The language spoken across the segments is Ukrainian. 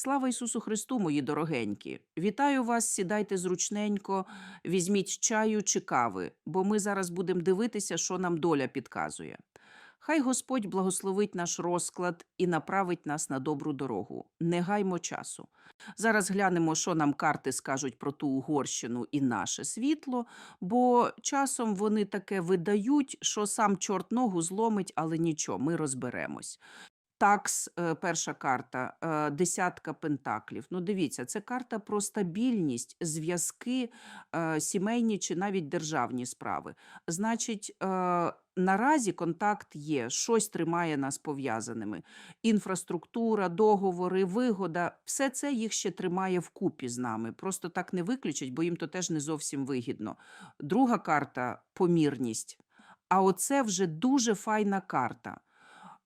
Слава Ісусу Христу, мої дорогенькі! Вітаю вас, сідайте зручненько, візьміть чаю чи кави, бо ми зараз будемо дивитися, що нам доля підказує. Хай Господь благословить наш розклад і направить нас на добру дорогу. Не гаймо часу. Зараз глянемо, що нам карти скажуть про ту Угорщину і наше світло, бо часом вони таке видають, що сам чорт ногу зломить, але нічого, ми розберемось. Такс, е, перша карта, е, десятка пентаклів. Ну, дивіться, це карта про стабільність, зв'язки, е, сімейні чи навіть державні справи. Значить, наразі контакт є, щось тримає нас пов'язаними. Інфраструктура, договори, вигода, все це їх ще тримає вкупі з нами. Просто так не виключать, бо їм то теж не зовсім вигідно. Друга карта помірність. А оце вже дуже файна карта.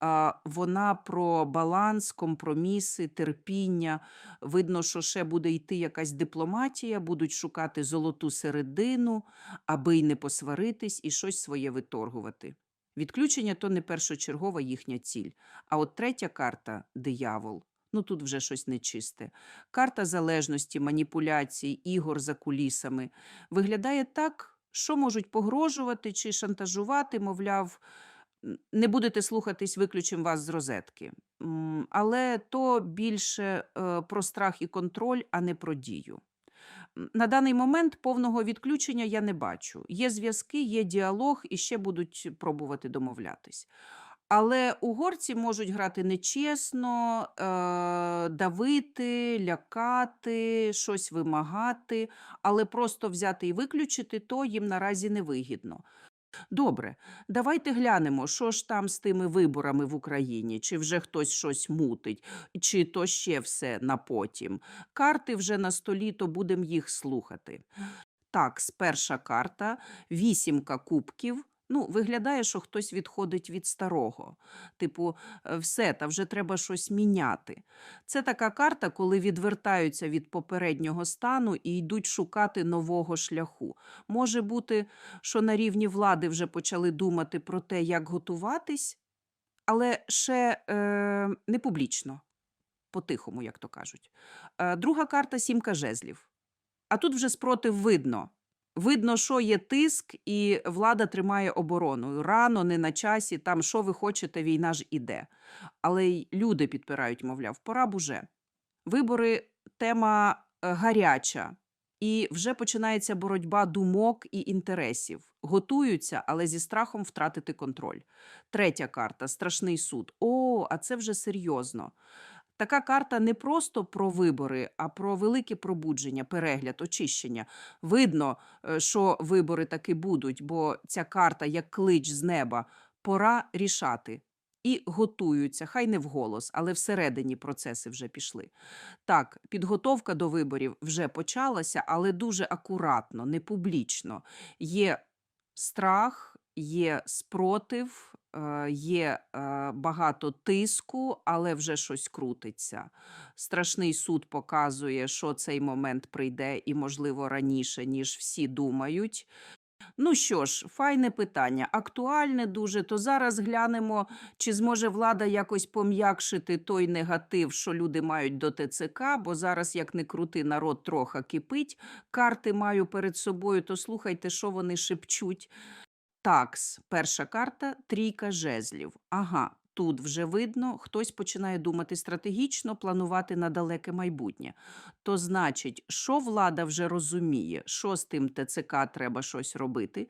А, Вона про баланс, компроміси, терпіння. Видно, що ще буде йти якась дипломатія, будуть шукати золоту середину, аби й не посваритись і щось своє виторгувати. Відключення то не першочергова їхня ціль. А от третя карта диявол. Ну тут вже щось нечисте. Карта залежності, маніпуляцій, ігор за кулісами. Виглядає так, що можуть погрожувати чи шантажувати, мовляв, не будете слухатись, виключимо вас з розетки. Але то більше е, про страх і контроль, а не про дію. На даний момент повного відключення я не бачу. Є зв'язки, є діалог і ще будуть пробувати домовлятись. Але угорці можуть грати нечесно, е, давити, лякати, щось вимагати, але просто взяти і виключити то їм наразі не вигідно. Добре, давайте глянемо, що ж там з тими виборами в Україні, чи вже хтось щось мутить, чи то ще все на потім. Карти вже на столі, то будемо їх слухати. Так, перша карта, вісімка кубків. Ну, виглядає, що хтось відходить від старого. Типу, е, все, та вже треба щось міняти. Це така карта, коли відвертаються від попереднього стану і йдуть шукати нового шляху. Може бути, що на рівні влади вже почали думати про те, як готуватись, але ще е, не публічно, по-тихому, як то кажуть. Е, друга карта сімка жезлів. А тут вже спротив видно. Видно, що є тиск, і влада тримає оборону. Рано, не на часі, там що ви хочете, війна ж іде. Але й люди підпирають, мовляв, пора б уже. Вибори тема е, гаряча, і вже починається боротьба думок і інтересів. Готуються, але зі страхом втратити контроль. Третя карта страшний суд. О, а це вже серйозно. Така карта не просто про вибори, а про велике пробудження, перегляд, очищення. Видно, е, що вибори таки будуть, бо ця карта як клич з неба. Пора рішати. І готуються, хай не вголос, але всередині процеси вже пішли. Так, підготовка до виборів вже почалася, але дуже акуратно, не публічно. Є страх, є спротив, є е, багато тиску, але вже щось крутиться. Страшний суд показує, що цей момент прийде і, можливо, раніше, ніж всі думають. Ну що ж, файне питання, актуальне дуже. То зараз глянемо, чи зможе влада якось пом'якшити той негатив, що люди мають до ТЦК, бо зараз, як не крути, народ трохи кипить. Карти маю перед собою, то слухайте, що вони шепчуть. Такс, перша карта трійка жезлів. Ага, тут вже видно, хтось починає думати стратегічно, планувати на далеке майбутнє. То значить, що влада вже розуміє, що з тим ТЦК треба щось робити,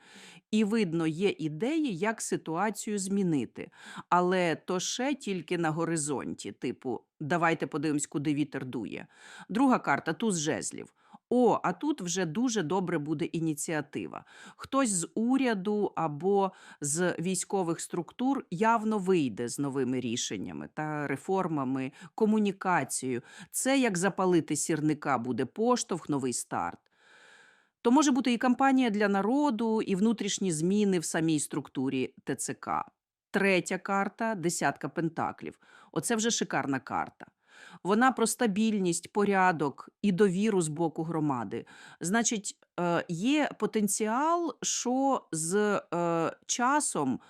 і видно, є ідеї, як ситуацію змінити. Але то ще тільки на горизонті, типу, давайте подивимось, куди вітер дує. Друга карта туз жезлів. О, а тут вже дуже добре буде ініціатива. Хтось з уряду або з військових структур явно вийде з новими рішеннями та реформами, комунікацією. Це як запалити сірника буде поштовх, новий старт. То може бути і кампанія для народу, і внутрішні зміни в самій структурі ТЦК. Третя карта десятка пентаклів. Оце вже шикарна карта. Вона про стабільність, порядок і довіру з боку громади. Значить, е, є потенціал, що з е, часом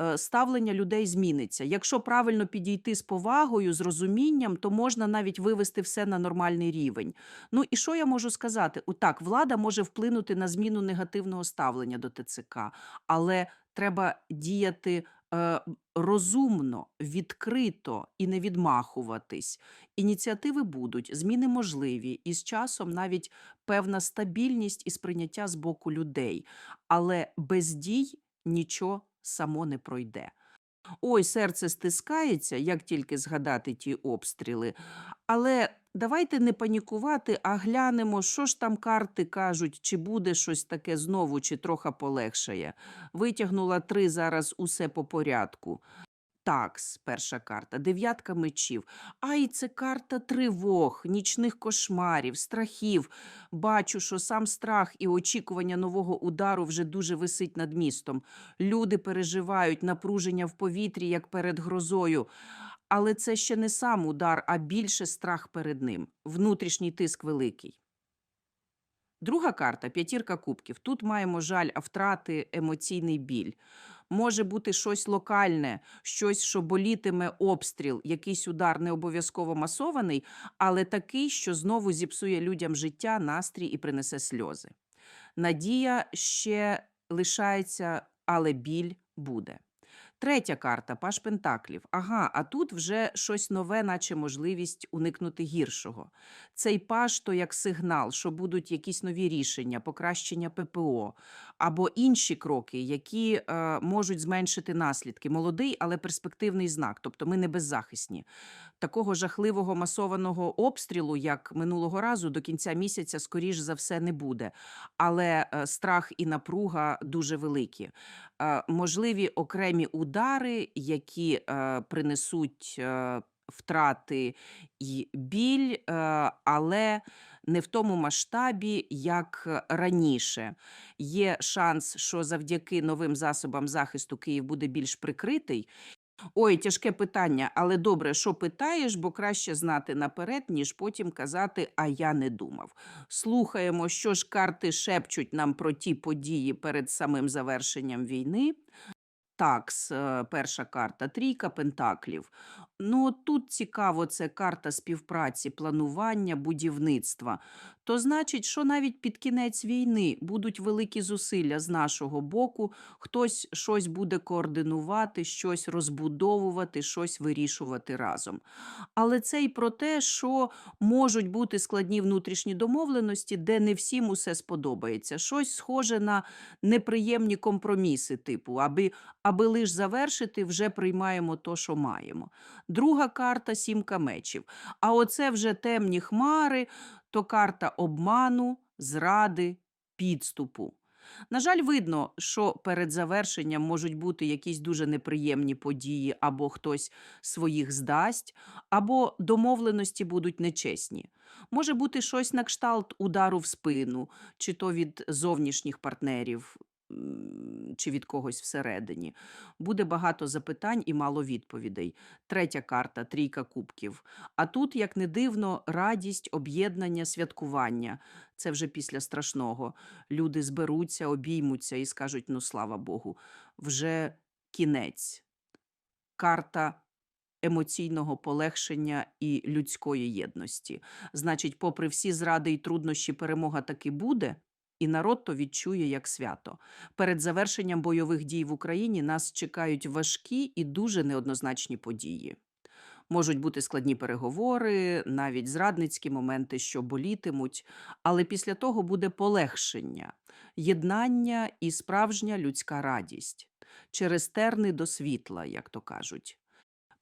е, ставлення людей зміниться. Якщо правильно підійти з повагою, з розумінням, то можна навіть вивести все на нормальний рівень. Ну і що я можу сказати? Так, влада може вплинути на зміну негативного ставлення до ТЦК, але треба діяти е, розумно, відкрито і не відмахуватись. Ініціативи будуть, зміни можливі, і з часом навіть певна стабільність і сприйняття з боку людей. Але без дій нічого само не пройде. Ой, серце стискається, як тільки згадати ті обстріли. Але давайте не панікувати, а глянемо, що ж там карти кажуть, чи буде щось таке знову, чи трохи полегшає. Витягнула три зараз усе по порядку. Такс, перша карта, дев'ятка мечів. Ай, це карта тривог, нічних кошмарів, страхів. Бачу, що сам страх і очікування нового удару вже дуже висить над містом. Люди переживають напруження в повітрі, як перед грозою. Але це ще не сам удар, а більше страх перед ним. Внутрішній тиск великий. Друга карта п'ятірка кубків. Тут маємо жаль, втрати, емоційний біль. Може бути щось локальне, щось, що болітиме обстріл, якийсь удар не обов'язково масований, але такий, що знову зіпсує людям життя, настрій і принесе сльози. Надія ще лишається, але біль буде. Третя карта Паш Пентаклів. Ага, а тут вже щось нове, наче можливість уникнути гіршого. Цей паш то як сигнал, що будуть якісь нові рішення, покращення ППО або інші кроки, які е, можуть зменшити наслідки. Молодий, але перспективний знак. Тобто ми не беззахисні. Такого жахливого масованого обстрілу, як минулого разу, до кінця місяця, скоріш за все, не буде. Але е, страх і напруга дуже великі. Е, можливі окремі удари, які принесуть втрати і біль, але не в тому масштабі, як е, раніше. Є шанс, що завдяки новим засобам захисту Київ буде більш прикритий. Ой, тяжке питання, але добре, що питаєш, бо краще знати наперед, ніж потім казати, а я не думав. Слухаємо, що ж карти шепчуть нам про ті події перед самим завершенням війни. Такс, е, перша карта, трійка пентаклів. Ну, тут цікаво, це карта співпраці, планування, будівництва. То значить, що навіть під кінець війни будуть великі зусилля з нашого боку, хтось щось буде координувати, щось розбудовувати, щось вирішувати разом. Але це й про те, що можуть бути складні внутрішні домовленості, де не всім усе сподобається. Щось схоже на неприємні компроміси, типу, аби, аби лиш завершити, вже приймаємо то, що маємо. Друга карта сімка мечів. А оце вже темні хмари, то карта обману, зради, підступу. На жаль, видно, що перед завершенням можуть бути якісь дуже неприємні події, або хтось своїх здасть, або домовленості будуть нечесні. Може бути щось на кшталт удару в спину, чи то від зовнішніх партнерів, чи від когось всередині. Буде багато запитань і мало відповідей. Третя карта трійка кубків. А тут, як не дивно, радість, об'єднання, святкування. Це вже після страшного. Люди зберуться, обіймуться і скажуть: ну слава Богу, вже кінець. Карта емоційного полегшення і людської єдності. Значить, попри всі зради і труднощі, перемога таки буде. І народ то відчує як свято. Перед завершенням бойових дій в Україні нас чекають важкі і дуже неоднозначні події. Можуть бути складні переговори, навіть зрадницькі моменти, що болітимуть, але після того буде полегшення, єднання і справжня людська радість через терни до світла, як то кажуть.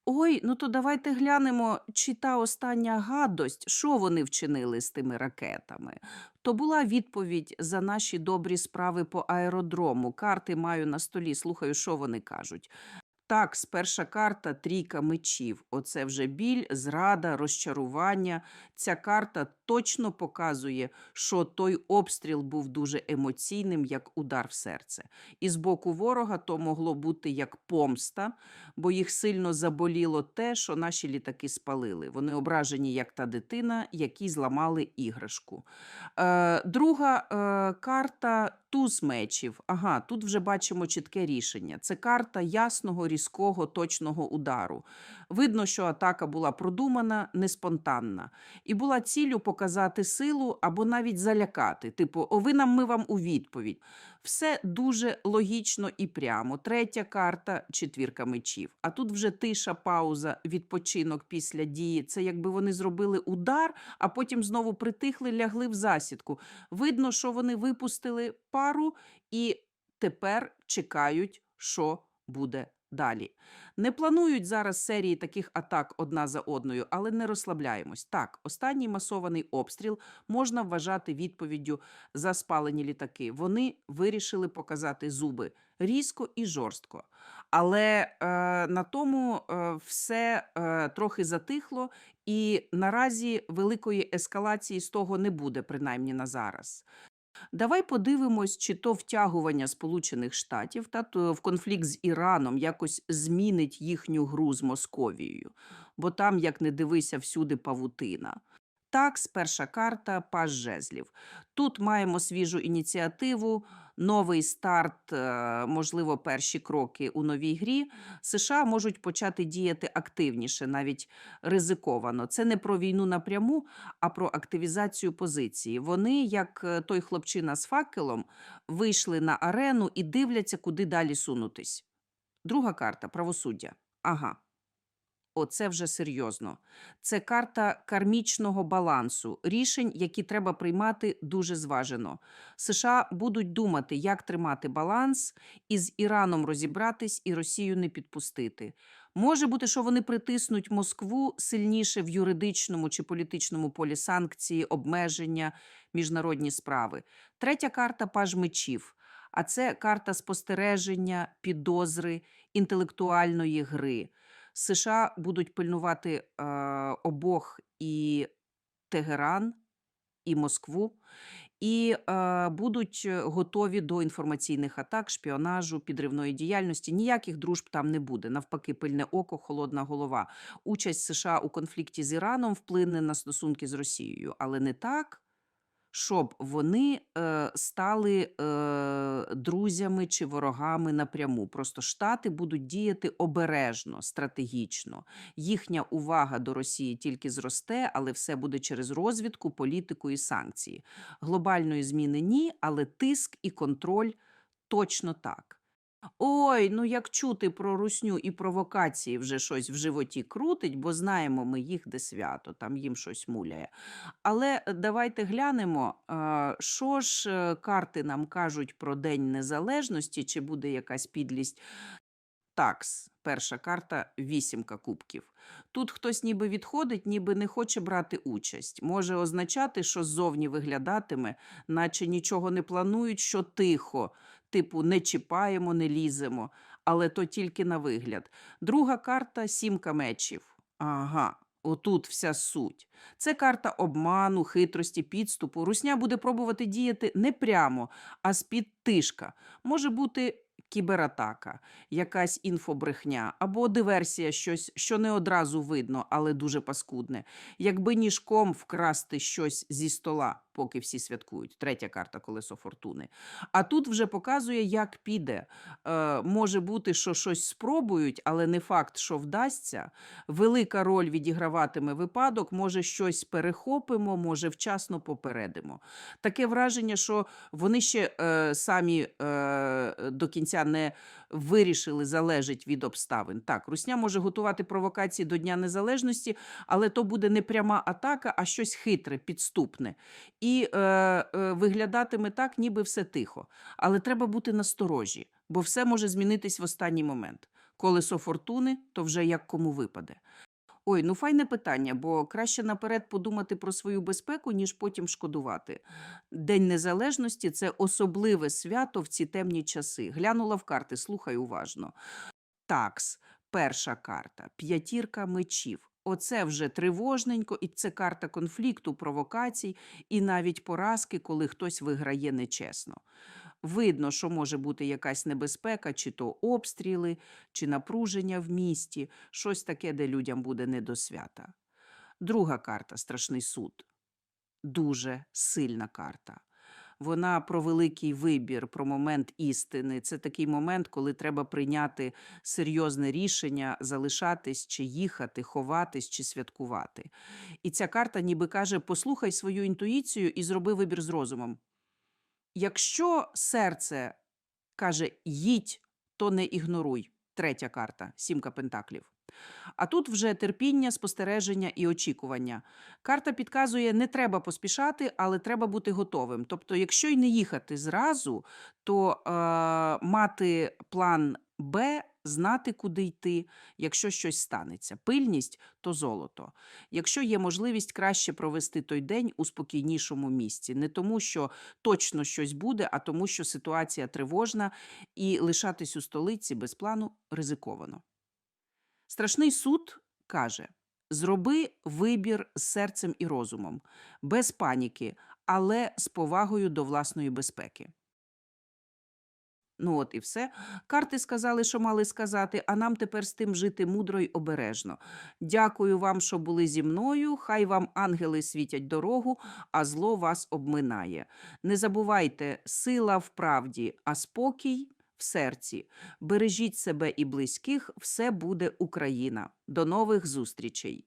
Ой, ну то давайте глянемо, чи та остання гадость, що вони вчинили з тими ракетами. То була відповідь за наші добрі справи по аеродрому. Карти маю на столі, слухаю, що вони кажуть. Так, перша карта трійка мечів. Оце вже біль, зрада, розчарування. Ця карта точно показує, що той обстріл був дуже емоційним, як удар в серце. І з боку ворога то могло бути як помста, бо їх сильно заболіло те, що наші літаки спалили. Вони ображені, як та дитина, якій зламали іграшку. Е, друга е, карта туз мечів. Ага, тут вже бачимо чітке рішення. Це карта ясного, різкого, точного удару. Видно, що атака була продумана, не спонтанна, і була ціллю показати силу або навіть залякати. Типу, о, ви нам ми вам у відповідь. Все дуже логічно і прямо. Третя карта четвірка мечів. А тут вже тиша, пауза, відпочинок після дії. Це якби вони зробили удар, а потім знову притихли, лягли в засідку. Видно, що вони випустили пару і тепер чекають, що буде далі. Не планують зараз серії таких атак одна за одною, але не розслабляємось. Так, останній масований обстріл можна вважати відповіддю за спалені літаки. Вони вирішили показати зуби різко і жорстко. Але е, на тому е, все е, трохи затихло, і наразі великої ескалації з того не буде, принаймні на зараз. Давай подивимось, чи то втягування Сполучених Штатів та то в конфлікт з Іраном якось змінить їхню гру з Московією, бо там, як не дивися, всюди павутина. Так, перша карта паж жезлів. Тут маємо свіжу ініціативу, новий старт, е, можливо, перші кроки у новій грі. США можуть почати діяти активніше, навіть ризиковано. Це не про війну напряму, а про активізацію позиції. Вони, як е, той хлопчина з факелом, вийшли на арену і дивляться, куди далі сунутись. Друга карта правосуддя. Ага. Оце вже серйозно. Це карта кармічного балансу, рішень, які треба приймати дуже зважено. США будуть думати, як тримати баланс, і з Іраном розібратись, і Росію не підпустити. Може бути, що вони притиснуть Москву сильніше в юридичному чи політичному полі санкції, обмеження, міжнародні справи. Третя карта паж мечів. А це карта спостереження, підозри, інтелектуальної гри. США будуть пильнувати е, обох і Тегеран, і Москву, і е, будуть готові до інформаційних атак, шпіонажу, підривної діяльності. Ніяких дружб там не буде. Навпаки, пильне око, холодна голова. Участь США у конфлікті з Іраном вплине на стосунки з Росією, але не так. Щоб вони е, стали е, друзями чи ворогами напряму. Просто Штати будуть діяти обережно, стратегічно. Їхня увага до Росії тільки зросте, але все буде через розвідку, політику і санкції. Глобальної зміни ні, але тиск і контроль точно так. Ой, ну як чути про русню і провокації вже щось в животі крутить, бо знаємо ми їх де свято, там їм щось муляє. Але е, давайте глянемо, що ж е, карти нам кажуть про День Незалежності, чи буде якась підлість. Такс, перша карта вісімка кубків. Тут хтось ніби відходить, ніби не хоче брати участь. Може означати, що ззовні виглядатиме, наче нічого не планують, що тихо, типу не чіпаємо, не ліземо, але то тільки на вигляд. Друга карта сімка мечів. Ага. Отут вся суть. Це карта обману, хитрості, підступу. Русня буде пробувати діяти не прямо, а з-під тишка. Може бути кібератака, якась інфобрехня або диверсія, щось, що не одразу видно, але дуже паскудне. Якби ніжком вкрасти щось зі стола, поки всі святкують. Третя карта колесо фортуни. А тут вже показує, як піде. Е, може бути, що щось спробують, але не факт, що вдасться. Велика роль відіграватиме випадок, може щось перехопимо, може вчасно попередимо. Таке враження, що вони ще е, самі е, до кінця не вирішили, залежить від обставин. Так, Русня може готувати провокації до Дня Незалежності, але то буде не пряма атака, а щось хитре, підступне. І е, е, виглядатиме так, ніби все тихо. Але треба бути насторожі, бо все може змінитись в останній момент. Колесо фортуни, то вже як кому випаде. Ой, ну файне питання, бо краще наперед подумати про свою безпеку, ніж потім шкодувати. День Незалежності це особливе свято в ці темні часи. Глянула в карти, слухай уважно. Такс, перша карта, п'ятірка мечів. Оце вже тривожненько, і це карта конфлікту, провокацій і навіть поразки, коли хтось виграє нечесно. Видно, що може бути якась небезпека, чи то обстріли, чи напруження в місті, щось таке, де людям буде не до свята. Друга карта страшний суд. Дуже сильна карта. Вона про великий вибір, про момент істини. Це такий момент, коли треба прийняти серйозне рішення, залишатись чи їхати, ховатись чи святкувати. І ця карта ніби каже: послухай свою інтуїцію і зроби вибір з розумом. Якщо серце каже їдь, то не ігноруй. Третя карта сімка пентаклів. А тут вже терпіння, спостереження і очікування. Карта підказує, не треба поспішати, але треба бути готовим. Тобто, якщо й не їхати зразу, то е, мати план Б, знати, куди йти, якщо щось станеться. Пильність то золото. Якщо є можливість краще провести той день у спокійнішому місці, не тому, що точно щось буде, а тому, що ситуація тривожна, і лишатись у столиці без плану ризиковано. Страшний суд каже: зроби вибір з серцем і розумом, без паніки, але з повагою до власної безпеки. Ну, от і все. Карти сказали, що мали сказати, а нам тепер з тим жити мудро й обережно. Дякую вам, що були зі мною. Хай вам ангели світять дорогу, а зло вас обминає. Не забувайте, сила в правді, а спокій в серці. Бережіть себе і близьких, все буде Україна. До нових зустрічей!